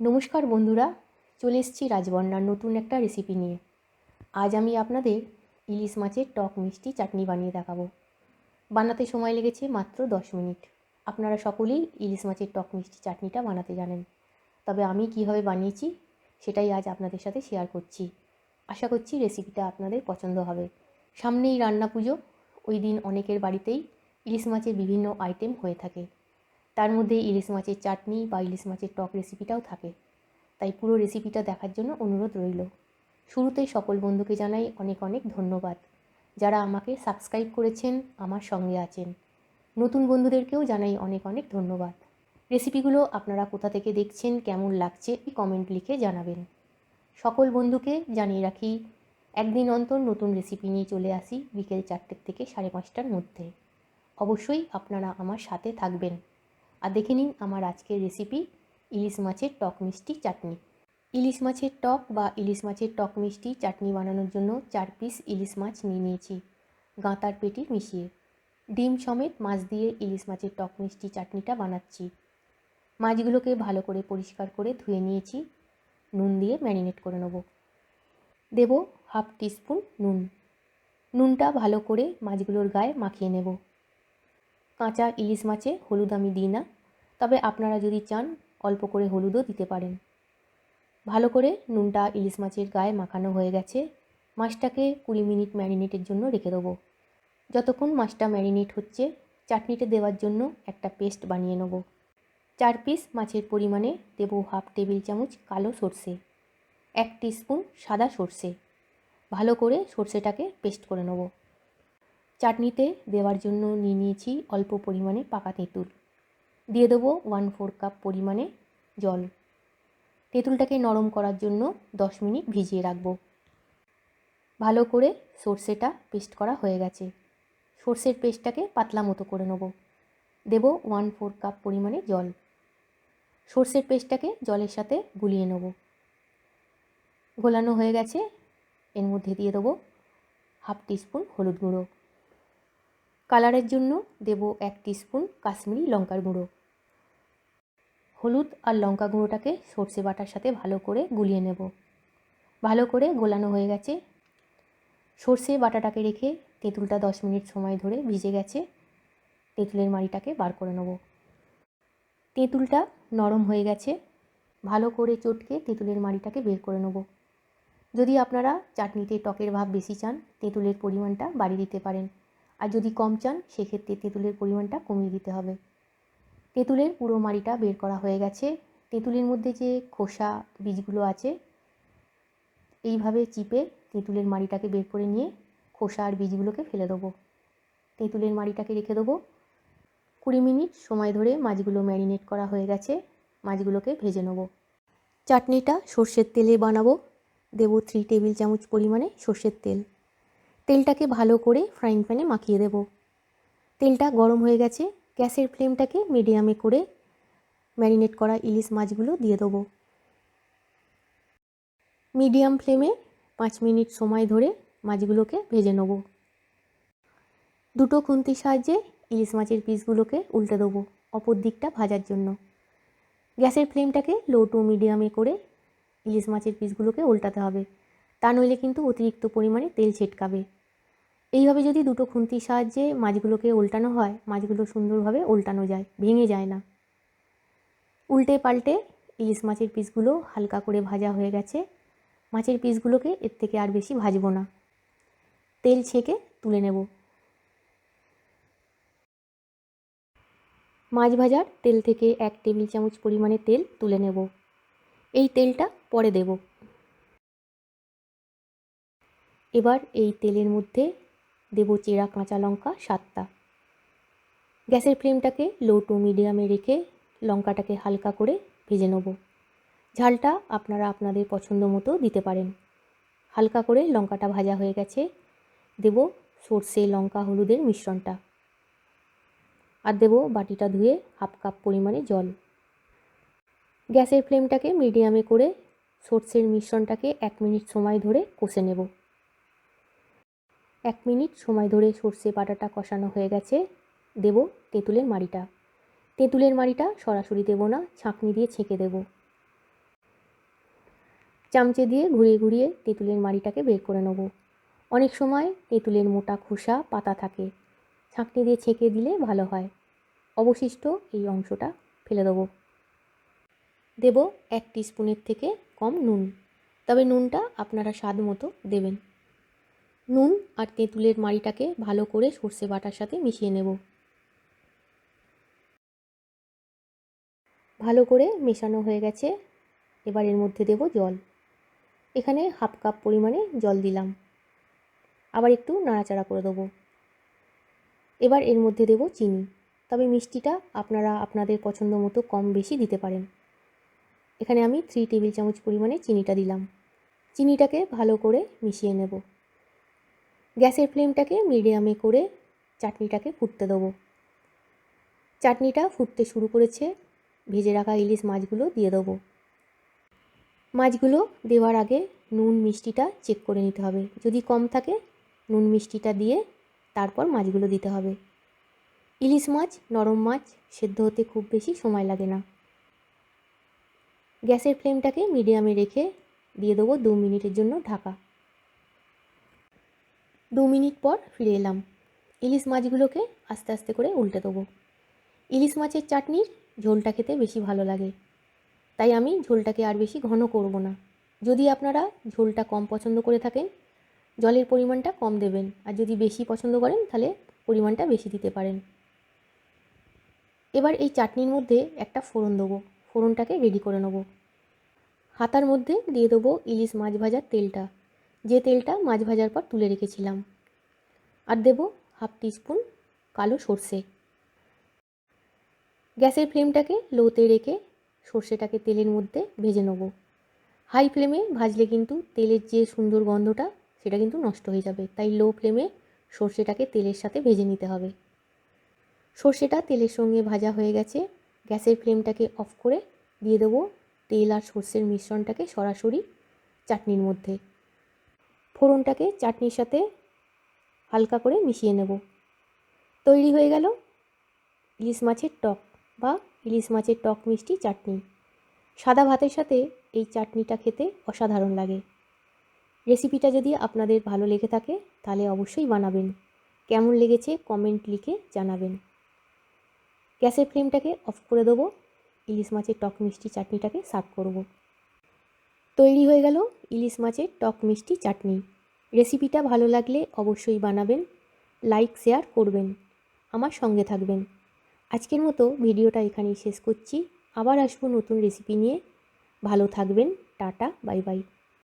নমস্কার বন্ধুরা, চলে এসেছি রাজবন্যার নতুন একটা রেসিপি নিয়ে। আজ আমি আপনাদের ইলিশ মাছের টক মিষ্টি চাটনি বানিয়ে দেখাবো। বানাতে সময় লেগেছে মাত্র দশ মিনিট। আপনারা সকলেই ইলিশ মাছের টক মিষ্টি চাটনিটা বানাতে জানেন। তবে আমি কীভাবে বানিয়েছি সেটাই আজ আপনাদের সাথে শেয়ার করছি। আশা করছি রেসিপিটা আপনাদের পছন্দ হবে। সামনেই রান্না পুজো। ওই দিন অনেকের বাড়িতেই ইলিশ মাছের বিভিন্ন আইটেম হয়ে থাকে। তার মধ্যে ইলিশ মাছের চাটনি বা ইলিশ মাছের টক রেসিপিটাও থাকে। তাই পুরো রেসিপিটা দেখার জন্য অনুরোধ রইল। শুরুতেই সকল বন্ধুকে জানাই অনেক অনেক ধন্যবাদ। যারা আমাকে সাবস্ক্রাইব করেছেন, আমার সঙ্গে আছেন। নতুন বন্ধুদেরকেও জানাই অনেক অনেক ধন্যবাদ। রেসিপিগুলো আপনারা কোথা থেকে দেখছেন, কেমন লাগছে কমেন্ট লিখে জানাবেন। সকল বন্ধুকে জানিয়ে রাখি, একদিন অন্তর নতুন রেসিপি নিয়ে চলে আসি বিকেল চারটের থেকে সাড়ে পাঁচটার মধ্যে। অবশ্যই আপনারা আমার সাথে থাকবেন। আর দেখে নিন আমার আজকের রেসিপি ইলিশ মাছের টক মিষ্টি চাটনি। ইলিশ মাছের টক বা ইলিশ মাছের টক মিষ্টি চাটনি বানানোর জন্য চার পিস ইলিশ মাছ নিয়ে নিয়েছি, গাঁতার পেটি মিশিয়ে। ডিম সমেত মাছ দিয়ে ইলিশ মাছের টক মিষ্টি চাটনিটা বানাচ্ছি। মাছগুলোকে ভালো করে পরিষ্কার করে ধুয়ে নিয়েছি, নুন দিয়ে ম্যারিনেট করে নেব। দেব হাফ টিস্পুন নুন। নুনটা ভালো করে মাছগুলোর গায়ে মাখিয়ে নেব। কাঁচা ইলিশ মাছে হলুদ আমি দিই না তবে আপনারা যদি চান, অল্প করে হলুদও দিতে পারেন। ভালো করে নুনটা ইলিশ মাছের গায়ে মাখানো হয়ে গেছে। মাছটাকে কুড়ি মিনিট ম্যারিনেটের জন্য রেখে দেবো। যতক্ষণ মাছটা ম্যারিনেট হচ্ছে চাটনিতে দেওয়ার জন্য একটা পেস্ট বানিয়ে নেব। চার পিস মাছের পরিমাণে দেব হাফ টেবিল চামচ কালো সর্ষে, এক স্পুন সাদা সর্ষে। ভালো করে সর্ষেটাকে পেস্ট করে নেব। চাটনিতে দেওয়ার জন্য নিয়ে নিয়েছি অল্প পরিমাণে পাকা তেঁতুল। দিয়ে দেবো ওয়ান ফোর কাপ পরিমাণে জল। তেঁতুলটাকে নরম করার জন্য দশ মিনিট ভিজিয়ে রাখব। ভালো করে সর্ষেটা পেস্ট করা হয়ে গেছে। সর্ষের পেস্টটাকে পাতলা মতো করে নেব। দেব ওয়ান ফোর কাপ পরিমাণে জল। সর্ষের পেস্টটাকে জলের সাথে গুলিয়ে নেব। গোলানো হয়ে গেছে। এর মধ্যে দিয়ে দেবো হাফ টিস্পুন হলুদ গুঁড়ো। কালারের জন্য দেব এক স্পুন কাশ্মীরি লঙ্কার গুঁড়ো। হলুদ আর লঙ্কা গুঁড়োটাকে সর্ষে বাটার সাথে ভালো করে গুলিয়ে নেব। ভালো করে গোলানো হয়ে গেছে। সর্ষে বাটাটাকে রেখে তেঁতুলটা দশ মিনিট সময় ধরে ভিজে গেছে। তেঁতুলের মাড়িটাকে বার করে নেব। তেঁতুলটা নরম হয়ে গেছে। ভালো করে চটকে তেঁতুলের মাড়িটাকে বের করে নেব। যদি আপনারা চাটনিতে টকের ভাব বেশি চান, তেঁতুলের পরিমাণটা বাড়িয়ে দিতে পারেন। আর যদি কম চান, সেক্ষেত্রে তেঁতুলের পরিমাণটা কমিয়ে দিতে হবে। তেঁতুলের পুরো মাড়িটা বের করা হয়ে গেছে। তেঁতুলের মধ্যে যে খোসা বীজগুলো আছে, এইভাবে চিপে তেঁতুলের মাড়িটাকে বের করে নিয়ে খোসা আর বীজগুলোকে ফেলে দেবো। তেঁতুলের মাড়িটাকে রেখে দেবো। কুড়ি মিনিট সময় ধরে মাছগুলো ম্যারিনেট করা হয়ে গেছে। মাছগুলোকে ভেজে নেব। চাটনিটা সর্ষের তেলে বানাবো। দেবো থ্রি টেবিল চামচ পরিমাণে সর্ষের তেল। তেলটাকে ভালো করে ফ্রাইং প্যানে মাখিয়ে দেব। তেলটা গরম হয়ে গেছে। গ্যাসের ফ্লেমটাকে মিডিয়ামে করে ম্যারিনেট করা ইলিশ মাছগুলো দিয়ে দেবো। মিডিয়াম ফ্লেমে পাঁচ মিনিট সময় ধরে মাছগুলোকে ভেজে নেব। দুটো খুন্তির সাহায্যে ইলিশ মাছের পিসগুলোকে উল্টে দেবো অপর দিকটা ভাজার জন্য। গ্যাসের ফ্লেমটাকে লো টু মিডিয়ামে করে ইলিশ মাছের পিসগুলোকে উল্টাতে হবে। তা নইলে কিন্তু অতিরিক্ত পরিমাণে তেল ছিটকাবে। এইভাবে যদি দুটো খুন্তির সাহায্যে মাছগুলোকে উল্টানো হয়, মাছগুলো সুন্দরভাবে উল্টানো যায়, ভেঙে যায় না। উল্টে পাল্টে ইলিশ মাছের পিসগুলো হালকা করে ভাজা হয়ে গেছে। মাছের পিসগুলোকে এর থেকে আর বেশি ভাজবো না। তেল ছেঁকে তুলে নেব। মাছ ভাজার তেল থেকে এক টেবিল চামচ পরিমাণে তেল তুলে নেব। এই তেলটা পরে দেব। এবার এই তেলের মধ্যে দেব চেরা কাঁচা লঙ্কা, সাতটা। গ্যাসের ফ্লেমটাকে লো টু মিডিয়ামে রেখে লঙ্কাটাকে হালকা করে ভেজে নেব। ঝালটা আপনারা আপনাদের পছন্দ মতো দিতে পারেন। হালকা করে লঙ্কাটা ভাজা হয়ে গেছে, দেব সর্ষে লঙ্কা হলুদের মিশ্রণটা। আর দেব বাটিটা ধুয়ে হাফ কাপ পরিমাণে জল। গ্যাসের ফ্লেমটাকে মিডিয়ামে করে সর্ষের মিশ্রণটাকে এক মিনিট সময় ধরে কষে নেব। এক মিনিট সময় ধরে সর্ষে বাটাটা কষানো হয়ে গেছে। দেব তেঁতুলের মাড়িটা। তেঁতুলের মাড়িটা সরাসরি দেবো না, ছাঁকনি দিয়ে ছেঁকে দেবো। চামচে দিয়ে ঘুরিয়ে ঘুরিয়ে তেঁতুলের মাড়িটাকে বের করে নেব। অনেক সময় তেঁতুলের মোটা খোসা, পাতা থাকে। ছাঁকনি দিয়ে ছেঁকে দিলে ভালো হয়। অবশিষ্ট এই অংশটা ফেলে দেবো। দেব এক স্পুনের থেকে কম নুন। তবে নুনটা আপনারা স্বাদ মতো দেবেন। নুন আর তেঁতুলের মাড়িটাকে ভালো করে সর্ষে বাটার সাথে মিশিয়ে নেব। ভালো করে মেশানো হয়ে গেছে। এবার এর মধ্যে দেব জল। এখানে হাফ কাপ পরিমাণে জল দিলাম। আবার একটু নাড়াচাড়া করে দেবো। এবার এর মধ্যে দেব চিনি। তবে মিষ্টিটা আপনারা আপনাদের পছন্দ মতো কম বেশি দিতে পারেন। এখানে আমি থ্রি টেবিল চামচ পরিমাণে চিনিটা দিলাম। চিনিটাকে ভালো করে মিশিয়ে নেব। গ্যাসের ফ্লেমটাকে মিডিয়ামে করে চাটনিটাকে ফুটতে দেবো। চাটনিটা ফুটতে শুরু করেছে, ভেজে রাখা ইলিশ মাছগুলো দিয়ে দেবো। মাছগুলো দেওয়ার আগে নুন মিষ্টিটা চেক করে নিতে হবে। যদি কম থাকে, নুন মিষ্টিটা দিয়ে তারপর মাছগুলো দিতে হবে। ইলিশ মাছ, নরম মাছ সেদ্ধ হতে খুব বেশি সময় লাগে না। গ্যাসের ফ্লেমটাকে মিডিয়ামে রেখে দিয়ে দেবো দু মিনিটের জন্য ঢাকা। দু মিনিট পর ফিরে এলাম। ইলিশ মাছগুলোকে আস্তে আস্তে করে উল্টে দেবো। ইলিশ মাছের চাটনির ঝোলটা খেতে বেশি ভালো লাগে। তাই আমি ঝোলটাকে আর বেশি ঘন করব না। যদি আপনারা ঝোলটা কম পছন্দ করে থাকেন, জলের পরিমাণটা কম দেবেন। আর যদি বেশি পছন্দ করেন, তাহলে পরিমাণটা বেশি দিতে পারেন। এবার এই চাটনির মধ্যে একটা ফোড়ন দেবো। ফোড়নটাকে রেডি করে নেব। হাতার মধ্যে দিয়ে দেবো ইলিশ মাছ ভাজার তেলটা। যে তেলটা মাছ ভাজার পর তুলে রেখেছিলাম। আর দেবো হাফ টিস্পুন কালো সর্ষে। গ্যাসের ফ্লেমটাকে লোতে রেখে সর্ষেটাকে তেলের মধ্যে ভেজে নেব। হাই ফ্লেমে ভাজলে কিন্তু তেলের যে সুন্দর গন্ধটা, সেটা কিন্তু নষ্ট হয়ে যাবে। তাই লো ফ্লেমে সর্ষেটাকে তেলের সাথে ভেজে নিতে হবে। সর্ষেটা তেলের সঙ্গে ভাজা হয়ে গেছে। গ্যাসের ফ্লেমটাকে অফ করে দিয়ে দেবো তেল আর সর্ষের মিশ্রণটাকে সরাসরি চাটনির মধ্যে। ফোড়নটাকে চাটনির সাথে হালকা করে মিশিয়ে নেব। তৈরি হয়ে গেল ইলিশ মাছের টক বা ইলিশ মাছের টক মিষ্টি চাটনি। সাদা ভাতের সাথে এই চাটনিটা খেতে অসাধারণ লাগে। রেসিপিটা যদি আপনাদের ভালো লেগে থাকে, তাহলে অবশ্যই বানাবেন। কেমন লেগেছে কমেন্ট লিখে জানাবেন। গ্যাসের ফ্লেমটাকে অফ করে দেবো। ইলিশ মাছের টক মিষ্টি চাটনিটাকে সার্ভ করব। তৈরি হয়ে গেল ইলিশ মাছের টক মিষ্টি চাটনি। রেসিপিটা ভালো লাগলে অবশ্যই বানাবেন, লাইক, শেয়ার করবেন, আমার সঙ্গে থাকবেন। আজকের মতো ভিডিওটা এখানেই শেষ করছি। আবার আসব নতুন রেসিপি নিয়ে। ভালো থাকবেন, টাটা, বাই বাই।